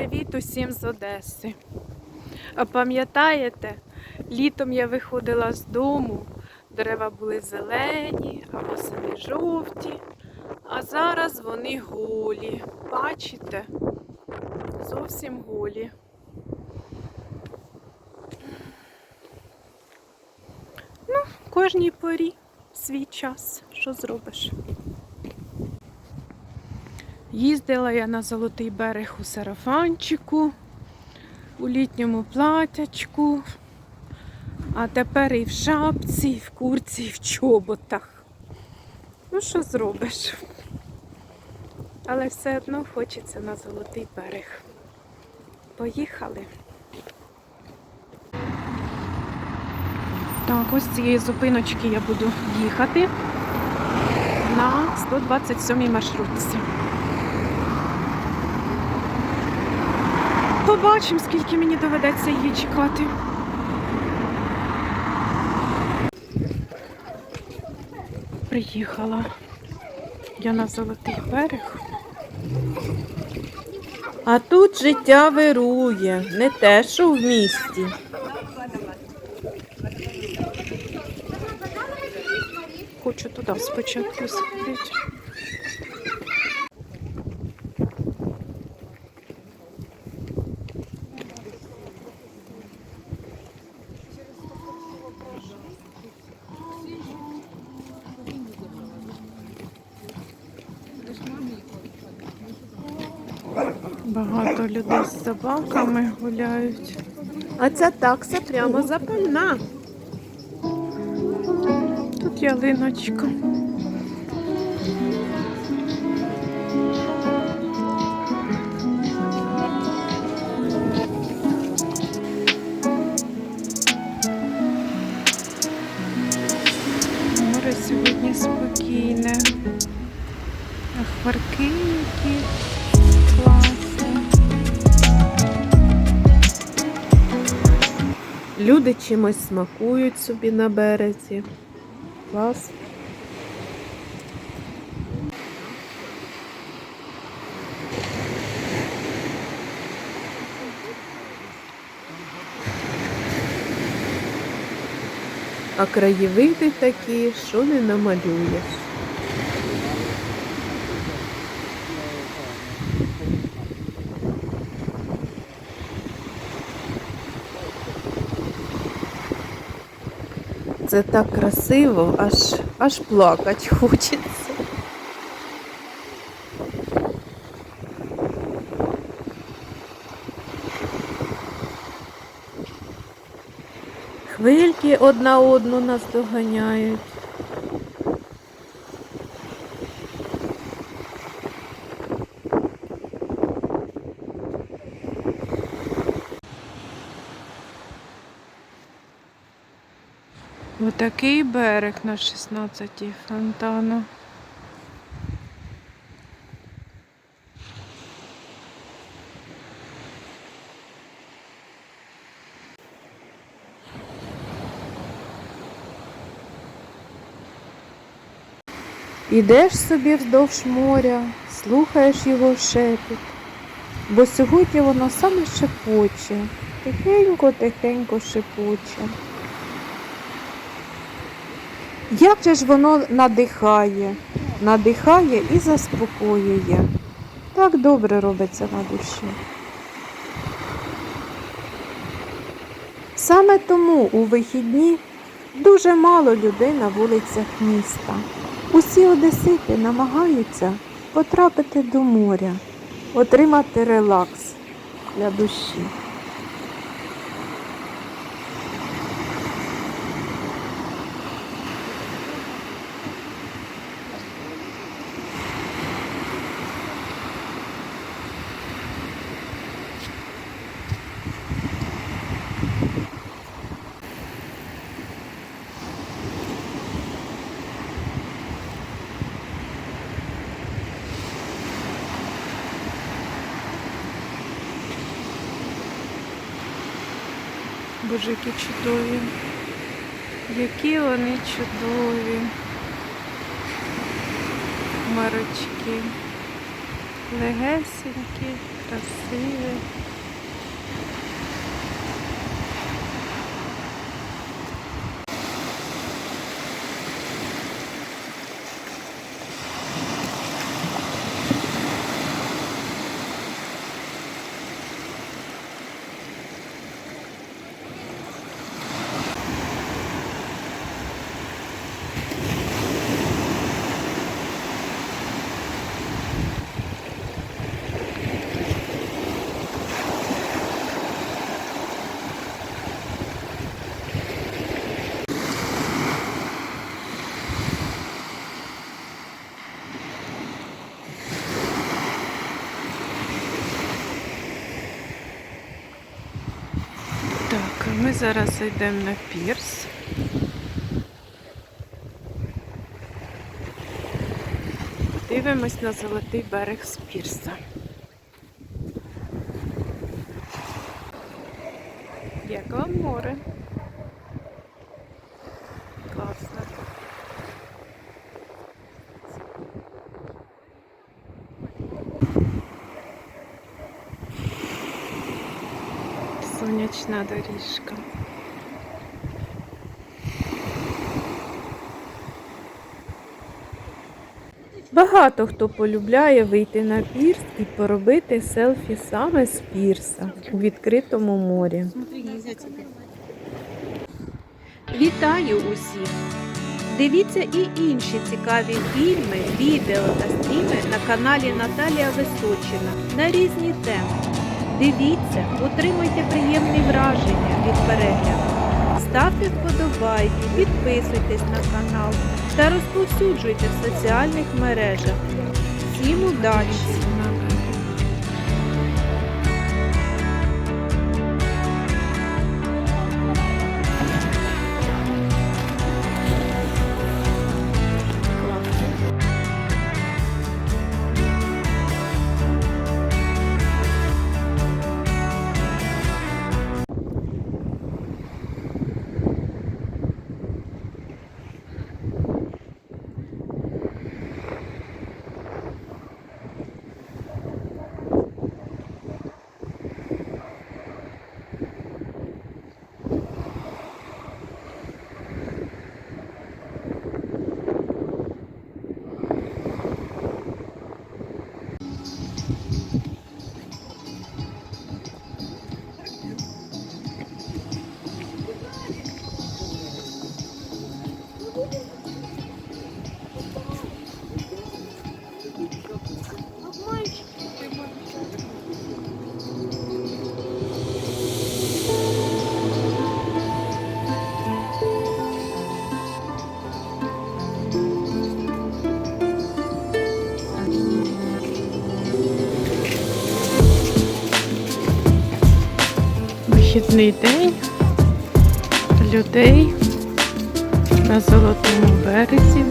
Привіт усім з Одеси. А пам'ятаєте, літом я виходила з дому, дерева були зелені, а восени жовті, а зараз вони голі. Бачите? Зовсім голі. Ну, кожній порі свій час. Що зробиш? Їздила я на Золотий берег у сарафанчику, у літньому платячку, а тепер і в шапці, і в курці, і в чоботах. Ну, що зробиш? Але все одно хочеться на Золотий берег. Поїхали. Так, ось цієї зупиночки я буду їхати на 127 маршрутці. Побачимо, скільки мені доведеться її чекати. Приїхала я на Золотий берег. А тут життя вирує, не те, що в місті. Хочу туди спочатку сходити. Багато людей з собаками гуляють. А ця такса прямо запальна. Тут ялиночка. Люди чимось смакують собі на березі. Клас. А краєвиди такі, що не намалюєш. Це так красиво, аж, аж плакать хочеться. Хвильки одна одну нас доганяють. Отакий берег на 16 фонтану. Ідеш собі вздовж моря, слухаєш його шепіт, бо сьогодні воно саме шепоче, тихенько-тихенько шепоче. Як же ж воно надихає, надихає і заспокоює. Так добре робиться на душі. Саме тому у вихідні дуже мало людей на вулицях міста. Усі одесити намагаються потрапити до моря, отримати релакс для душі. Боже, які чудові. Які вони чудові. Марочки. Легесенькі, красиві. Так, а ми зараз йдемо на пірс. Дивимось на золотий берег з пірса. Як вам море? Сонячна доріжка. Багато хто полюбляє вийти на пірс і поробити селфі саме з пірса у відкритому морі. Вітаю усіх! Дивіться і інші цікаві фільми, відео та стріми на каналі Наталія Височина на різні теми. Дивіться, отримуйте приємні враження від перегляду. Ставте вподобайки, підписуйтесь на канал та розповсюджуйте в соціальних мережах. Всім удачі! Вихідний день людей на золотому березі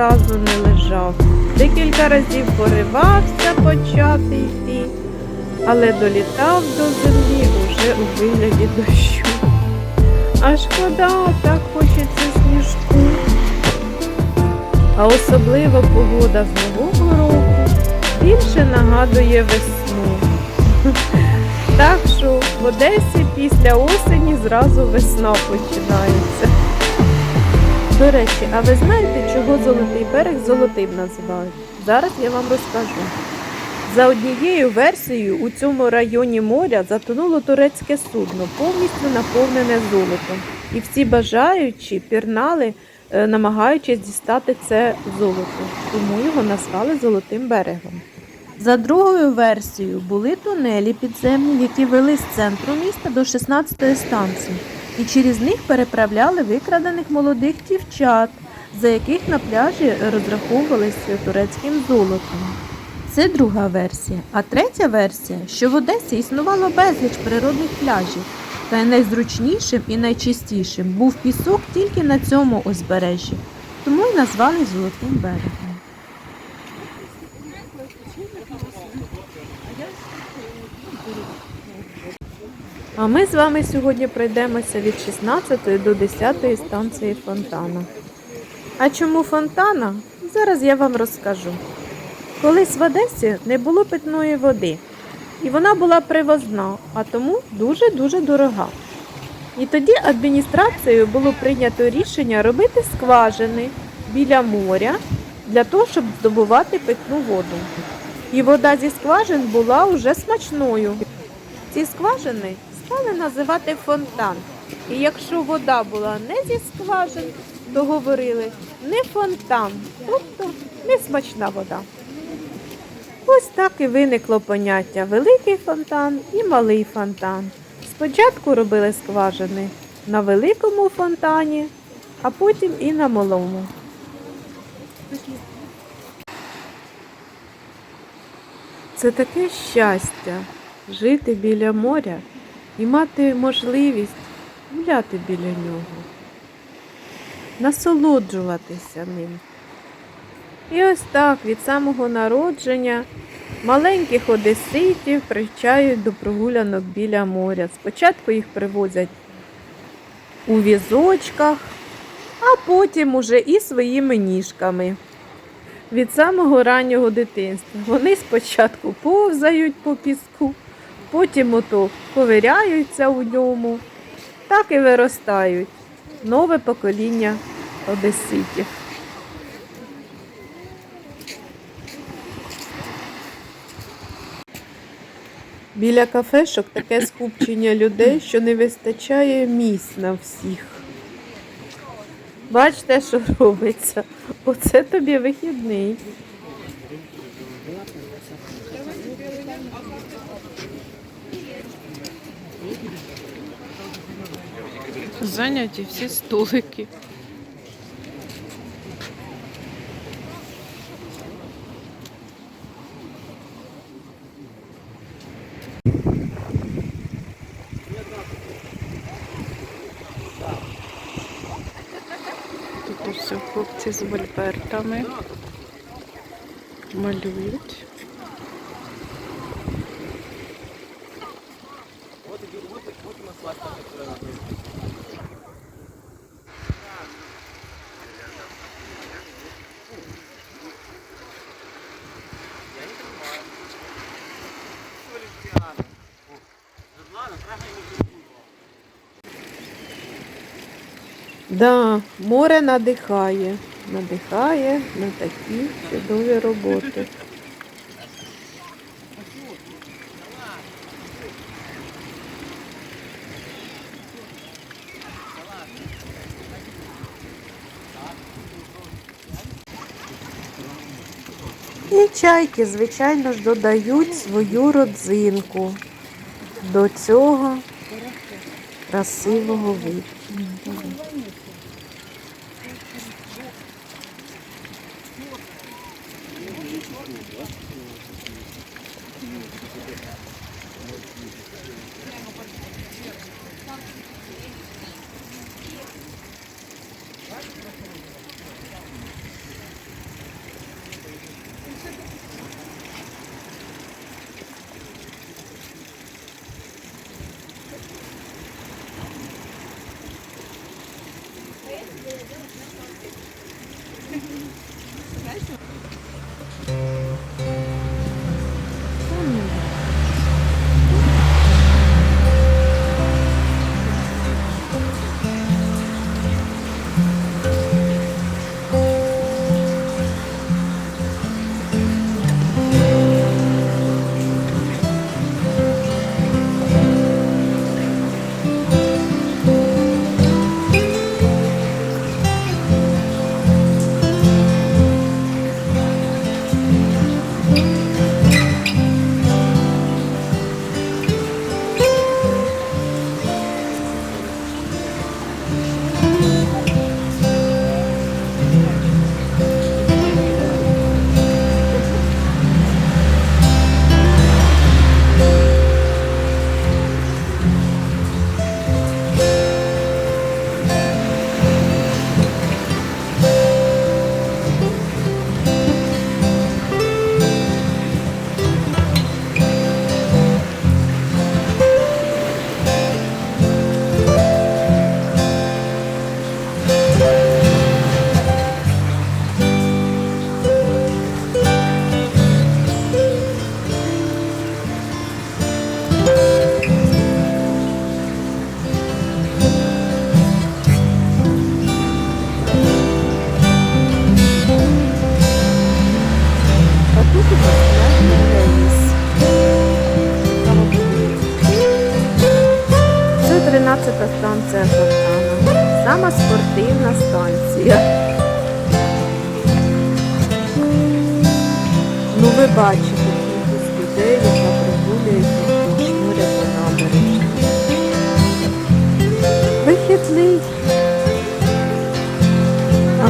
разу не лежав. Декілька разів поривався почати йти, але долітав до землі уже у вигляді дощу. А шкода, так хочеться сніжку. А особливо погода з нового року більше нагадує весну. Так що в Одесі після осені зразу весна починається. До речі, а ви знаєте, чого золотий берег золотим називають? Зараз я вам розкажу. За однією версією, у цьому районі моря затонуло турецьке судно, повністю наповнене золотом. І всі бажаючі пірнали, е, намагаючись дістати це золото. Тому його назвали Золотим берегом. За другою версією були тунелі підземні, які вели з центру міста до 16-ї станції, і через них переправляли викрадених молодих дівчат, за яких на пляжі розраховувалися турецьким золотом. Це друга версія. А третя версія, що в Одесі існувало безліч природних пляжів, та найзручнішим і найчистішим був пісок тільки на цьому узбережжі, тому й назвали Золотим берегом. А ми з вами сьогодні пройдемося від 16 до 10 станції фонтана. А чому фонтана? Зараз я вам розкажу. Колись в Одесі не було питної води, і вона була привозна, а тому дуже-дуже дорога. І тоді адміністрацією було прийнято рішення робити скважини біля моря для того, щоб здобувати питну воду. І вода зі скважин була уже смачною. Ці скважини стали називати фонтан. І якщо вода була не зі скважин, то говорили не фонтан, тобто не смачна вода. Ось так і виникло поняття великий фонтан і малий фонтан. Спочатку робили скважини на великому фонтані, а потім і на малому. Це таке щастя жити біля моря і мати можливість гуляти біля нього, насолоджуватися ним. І ось так від самого народження маленьких одеситів привчають до прогулянок біля моря. Спочатку їх привозять у візочках, а потім уже і своїми ніжками. Від самого раннього дитинства. Вони спочатку повзають по піску, потім ото ковиряються у ньому, так і виростають нове покоління одеситів. Біля кафешок таке скупчення людей, що не вистачає місць на всіх. Бачите, що робиться. Оце тобі вихідний. Зайняті всі столики. Тут усе хлопці з мольбертами малюють. Да, море надихає, надихає на такі чудові роботи. І чайки, звичайно ж, додають свою родзинку до цього красивого виду.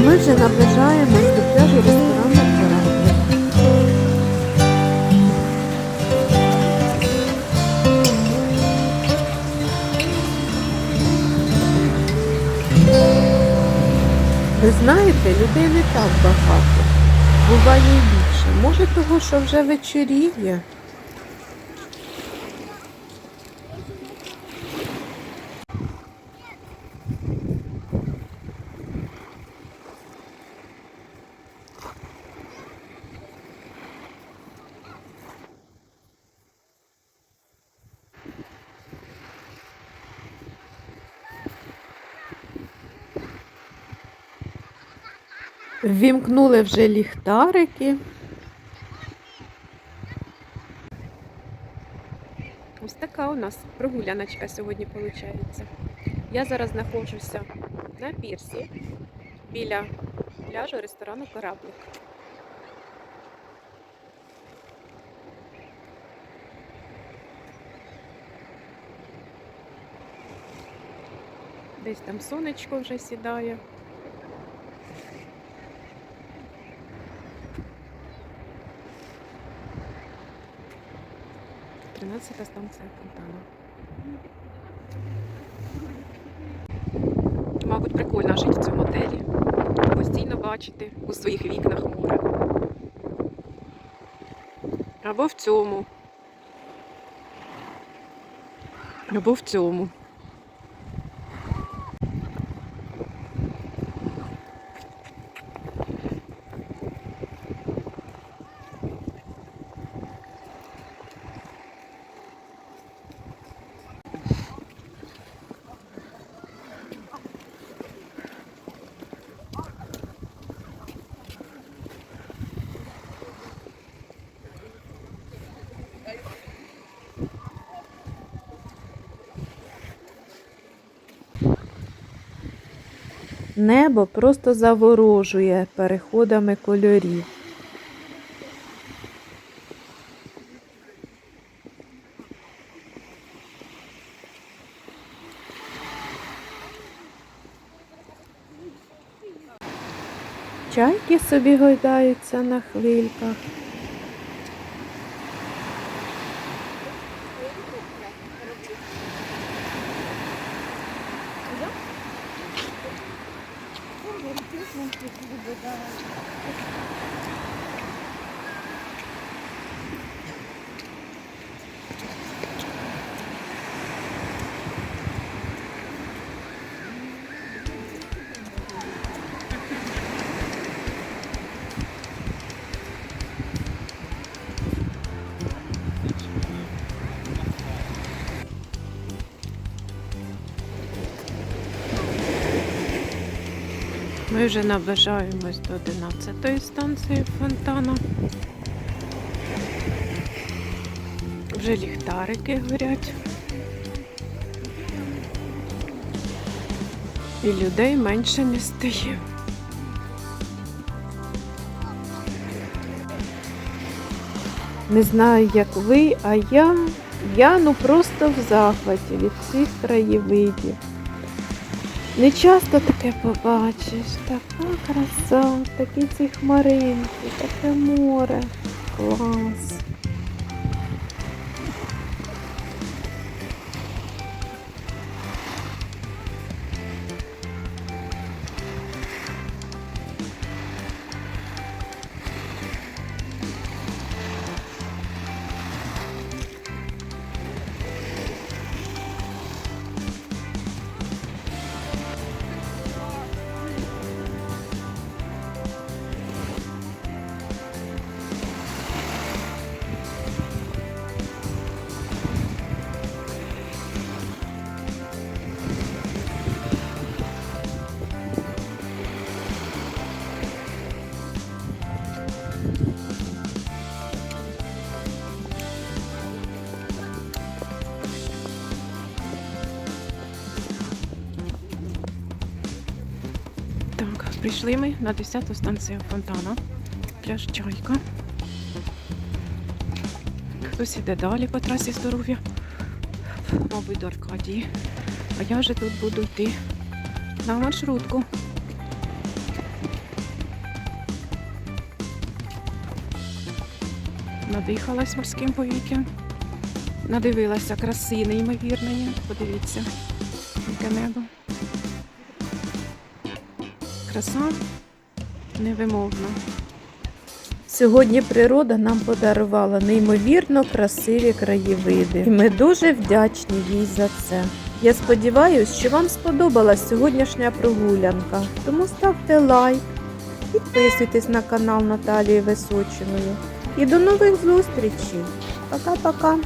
Ми вже наближаємось до пляжу ресторану «Кораблик». Ви знаєте, людей не так багато. Буває більше. Може того, що вже вечоріє. Ввімкнули вже ліхтарики. Ось така у нас прогуляночка сьогодні виходить. Я зараз знаходжуся на пірсі біля пляжу ресторану Кораблик. Десь там сонечко вже сідає. Тринадцята станція фонтану. Мабуть, прикольно жити в цьому отелі. Постійно бачити у своїх вікнах море. Або в цьому. Або в цьому. Небо просто заворожує переходами кольорів. Чайки собі гойдаються на хвильках. Ми вже наближаємось до 11-ї станції фонтана. Вже ліхтарики горять. І людей менше не стає. Не знаю, як ви, а я, я ну просто в захваті від цих краєвидів. Не часто таке побачиш. Така краса, такі ці хмаринки, таке море. Клас. Прийшли ми на 10-ту станцію фонтана. Пляж Чайка. Хтось іде далі по трасі здоров'я. Мабуть, до Аркадії. А я вже тут буду йти на маршрутку. Надихалась морським повітрям. Надивилася краси неймовірної. Подивіться, яке небо. Краса невимовна. Сьогодні природа нам подарувала неймовірно красиві краєвиди, і ми дуже вдячні їй за це. Я сподіваюся, що вам сподобалась сьогоднішня прогулянка, тому ставте лайк, підписуйтесь на канал Наталії Височиної. І до нових зустрічей. Пока-пока!